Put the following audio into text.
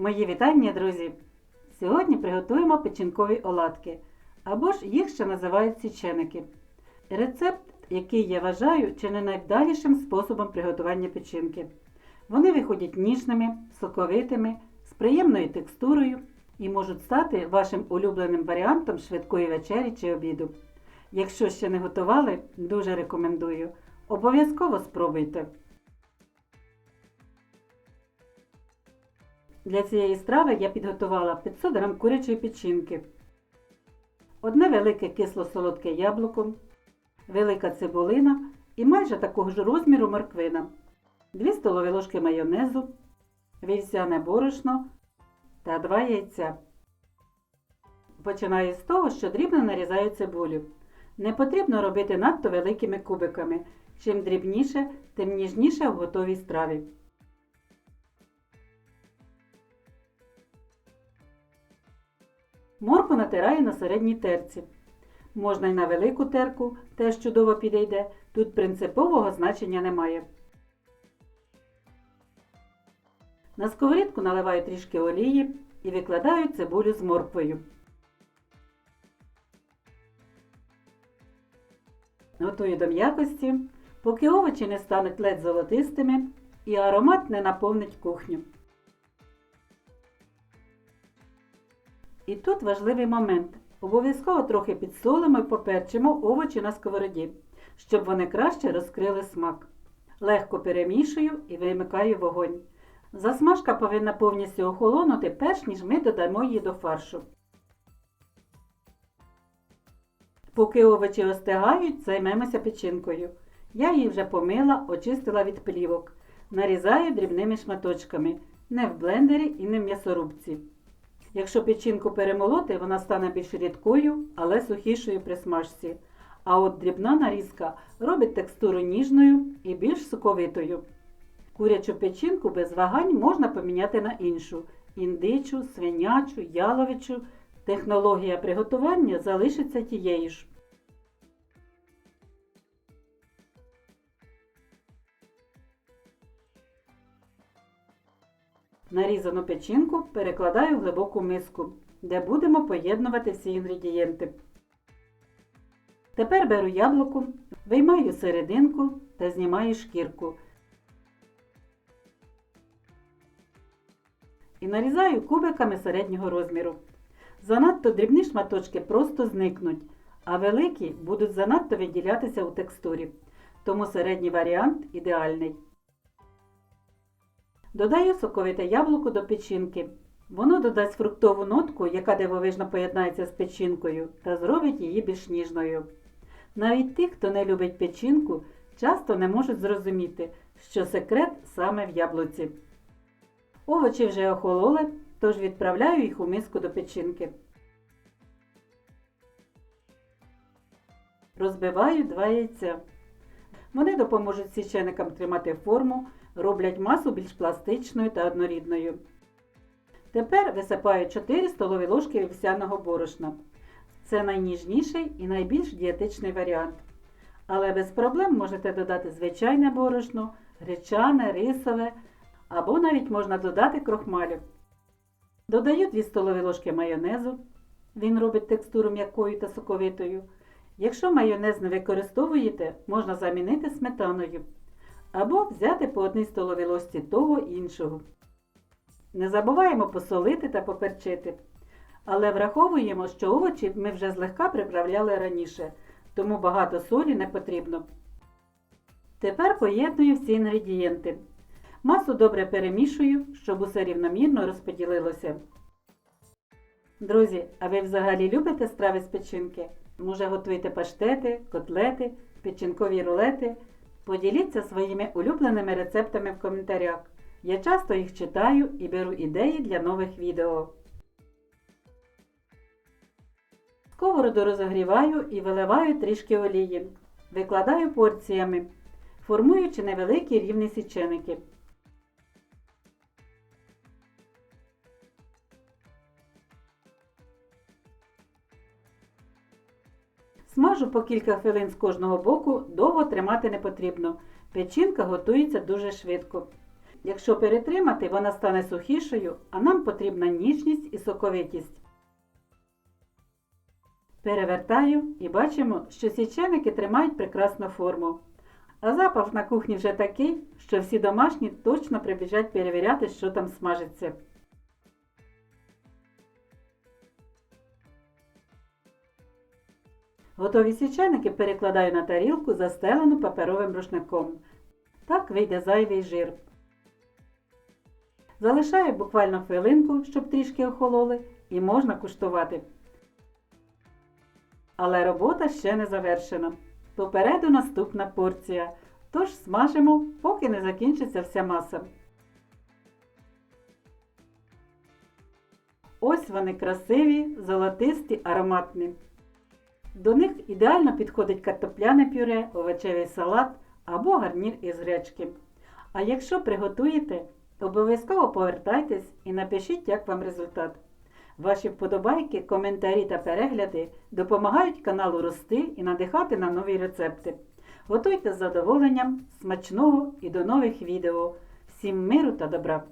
Мої вітання, друзі! Сьогодні приготуємо печінкові оладки, або ж їх ще називають січеники. Рецепт, який я вважаю чи не найвдалішим способом приготування печінки. Вони виходять ніжними, соковитими, з приємною текстурою і можуть стати вашим улюбленим варіантом швидкої вечері чи обіду. Якщо ще не готували, дуже рекомендую. Обов'язково спробуйте. Для цієї страви я підготувала 500 г курячої печінки, одне велике кисло-солодке яблуко, велика цибулина і майже такого ж розміру морквина, 2 столові ложки майонезу, вівсяне борошно та 2 яйця. Починаю з того, що дрібно нарізаю цибулю. Не потрібно робити надто великими кубиками. Чим дрібніше, тим ніжніше в готовій страві. Морку натираю на середній терці. Можна й на велику терку, теж чудово підійде. Тут принципового значення немає. На сковорідку наливаю трішки олії і викладаю цибулю з морквою. Готую до м'якості, поки овочі не стануть ледь золотистими і аромат не наповнить кухню. І тут важливий момент. Обов'язково трохи підсолимо і поперчимо овочі на сковороді, щоб вони краще розкрили смак. Легко перемішую і вимикаю вогонь. Засмажка повинна повністю охолонути, перш ніж ми додамо її до фаршу. Поки овочі остигають, займемося печінкою. Я її вже помила, очистила від плівок. Нарізаю дрібними шматочками, не в блендері і не в м'ясорубці. Якщо печінку перемолоти, вона стане більш рідкою, але сухішою при смажці. А от дрібна нарізка робить текстуру ніжною і більш соковитою. Курячу печінку без вагань можна поміняти на іншу індичу, свинячу, яловичу. Технологія приготування залишиться тією ж. Нарізану печінку перекладаю в глибоку миску, де будемо поєднувати всі інгредієнти. Тепер беру яблуко, виймаю серединку та знімаю шкірку. І нарізаю кубиками середнього розміру. Занадто дрібні шматочки просто зникнуть, а великі будуть занадто виділятися у текстурі. Тому середній варіант ідеальний. Додаю соковите яблуко до печінки. Воно додасть фруктову нотку, яка дивовижно поєднається з печінкою, та зробить її більш ніжною. Навіть ті, хто не любить печінку, часто не можуть зрозуміти, що секрет саме в яблуці. Овочі вже охололи, тож відправляю їх у миску до печінки. Розбиваю два яйця. Вони допоможуть січеникам тримати форму, роблять масу більш пластичною та однорідною. Тепер висипаю 4 столові ложки вівсяного борошна. Це найніжніший і найбільш дієтичний варіант. Але без проблем можете додати звичайне борошно, гречане, рисове або навіть можна додати крохмалю. Додаю 2 столові ложки майонезу. Він робить текстуру м'якою та соковитою. Якщо майонез не використовуєте, можна замінити сметаною. Або взяти по 1 столовій ложці того іншого. Не забуваємо посолити та поперчити. Але враховуємо, що овочі ми вже злегка приправляли раніше, тому багато солі не потрібно. Тепер поєдную всі інгредієнти. Масу добре перемішую, щоб усе рівномірно розподілилося. Друзі, а ви взагалі любите страви з печінки? Може готуєте паштети, котлети, печінкові рулети? Поділіться своїми улюбленими рецептами в коментарях. Я часто їх читаю і беру ідеї для нових відео. Сковороду розогріваю і виливаю трішки олії. Викладаю порціями, формуючи невеликі рівні січеники. Смажу по кілька хвилин з кожного боку, довго тримати не потрібно. Печінка готується дуже швидко. Якщо перетримати, вона стане сухішою, а нам потрібна ніжність і соковитість. Перевертаю і бачимо, що січеники тримають прекрасну форму. А запах на кухні вже такий, що всі домашні точно прибіжать перевіряти, що там смажиться. Готові січеники перекладаю на тарілку, застелену паперовим рушником. Так вийде зайвий жир. Залишаю буквально хвилинку, щоб трішки охололи, і можна куштувати. Але робота ще не завершена. Попереду наступна порція. Тож смажимо, поки не закінчиться вся маса. Ось вони красиві, золотисті, ароматні. До них ідеально підходить картопляне пюре, овочевий салат або гарнір із гречки. А якщо приготуєте, обов'язково повертайтесь і напишіть, як вам результат. Ваші вподобайки, коментарі та перегляди допомагають каналу рости і надихати на нові рецепти. Готуйте з задоволенням, смачного і до нових відео. Всім миру та добра!